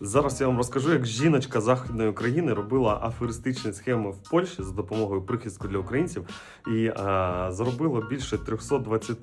Зараз я вам розкажу, як жіночка західної України робила аферистичні схеми в Польщі за допомогою прихистку для українців і а, заробила більше 320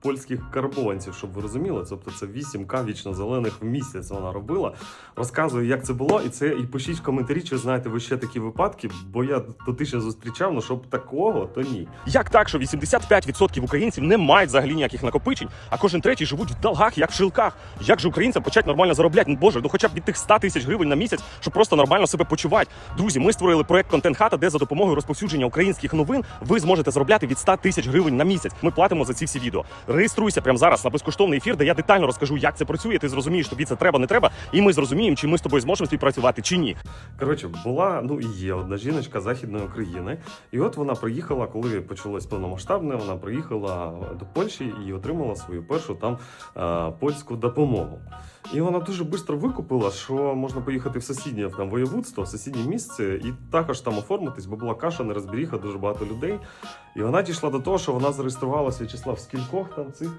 польських карбованців, щоб ви розуміли. Тобто це 8к вічно зелених в місяць вона робила. Розказую, як це було, і це і пишіть в коментарі, чи знаєте ви ще такі випадки, бо я дотично зустрічав, ну щоб такого, то ні. Як так, що 85% українців не мають взагалі ніяких накопичень, а кожен третій живуть в долгах, як в шилках? Як же українцям почати нормально заробляти? Ну боже, ну хоча б від тих 100 тисяч гривень на місяць, щоб просто нормально себе почувати. Друзі, ми створили проект Контент Хата, де за допомогою розповсюдження українських новин ви зможете заробляти від 100 тисяч гривень на місяць. Ми платимо за ці всі відео. Реєструйся прямо зараз на безкоштовний ефір, де я детально розкажу, як це працює. Ти зрозумієш, тобі це треба, не треба, і ми зрозуміємо, чи ми з тобою зможемо співпрацювати чи ні. Коротше, була ну і є одна жіночка західної України, і от вона приїхала, коли почалось повномасштабне. Вона приїхала до Польщі і отримала свою першу там е, польську допомогу. І вона дуже швидко викупила, що можна поїхати в сусіднє там воєводство, в сусіднє місце, і також там оформитись, бо була каша, нерозберіха, дуже багато людей. І вона дійшла до того, що вона зареєструвалася В'ячеслав в скількох там цих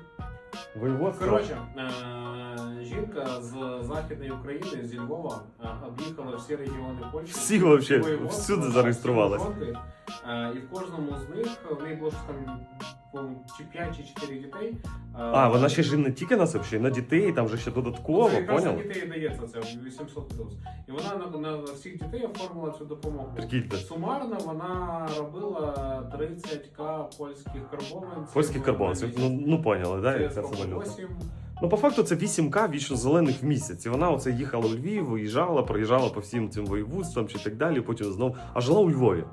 воєводствах. Коротше, е, жінка з Західної України, зі Львова, е, об'їхала всі регіони Польщі. Всі вообще, воєводства, всюди всі зареєструвалась. Е, І в кожному з них в неї було там чи 5 чи 4 дітей. Е, А, вона ще ж не тільки на себе, ще й на дітей, там же ще додатково, це якраз на поняв? дітей дається це 800 плюс. І вона на, на всіх дітей оформила цю допомогу. Прикиньте. Сумарно вона робила 30к польських карбованців. Польських карбонців. Ну, ну поняли, да, Це яка це валюта. 8 Ну, по факту, це 8К вічно зелених в місяць. І вона оце їхала у Львів, виїжджала, проїжджала по всім цим воєводствам чи так далі, потім знов, а жила у Львові.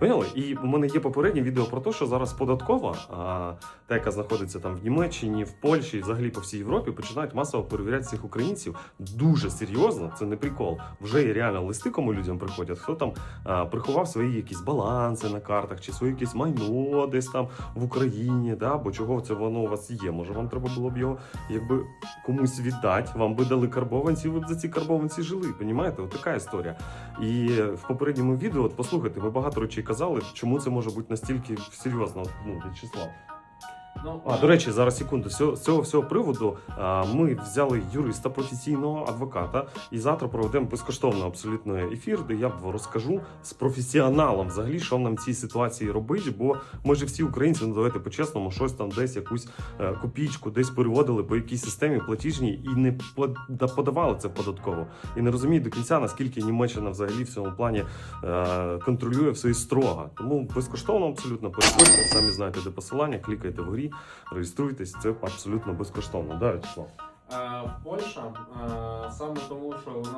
Поняли? І у мене є попереднє відео про те, що зараз податкова, а, та, яка знаходиться там в Німеччині, в Польщі, взагалі по всій Європі, починають масово перевіряти цих українців дуже серйозно. Це не прикол. Вже є реально листи, кому людям приходять. Хто там а, приховав свої якісь баланси на картах, чи своє якесь майно десь там в Україні, да? бо чого це воно у вас є? Може, вам треба було б його якби комусь віддати, вам би дали карбованці, ви б за ці карбованці жили. Понімаєте? От така історія. І в попередньому відео, от послухайте, ми багато речей казали, чому це може бути настільки серйозно, ну, В'ячеслав. Ну, А, до речі, зараз секунду. З цього, всього приводу ми взяли юриста професійного адвоката, і завтра проведемо безкоштовно абсолютно ефір, де я розкажу з професіоналом взагалі, що нам в цій ситуації робити. Бо ми ж всі українці, ну давайте по-чесному, щось там десь якусь е, копійку десь переводили по якійсь системі платіжній і не подавали це податково. І не розуміють до кінця, наскільки Німеччина взагалі в цьому плані е, контролює все і строго. Тому безкоштовно абсолютно переходьте, самі знаєте, де посилання, клікайте вгорі реєструйтесь, це абсолютно безкоштовно. Да, Вячеслав? Е, Польща е, саме тому, що вона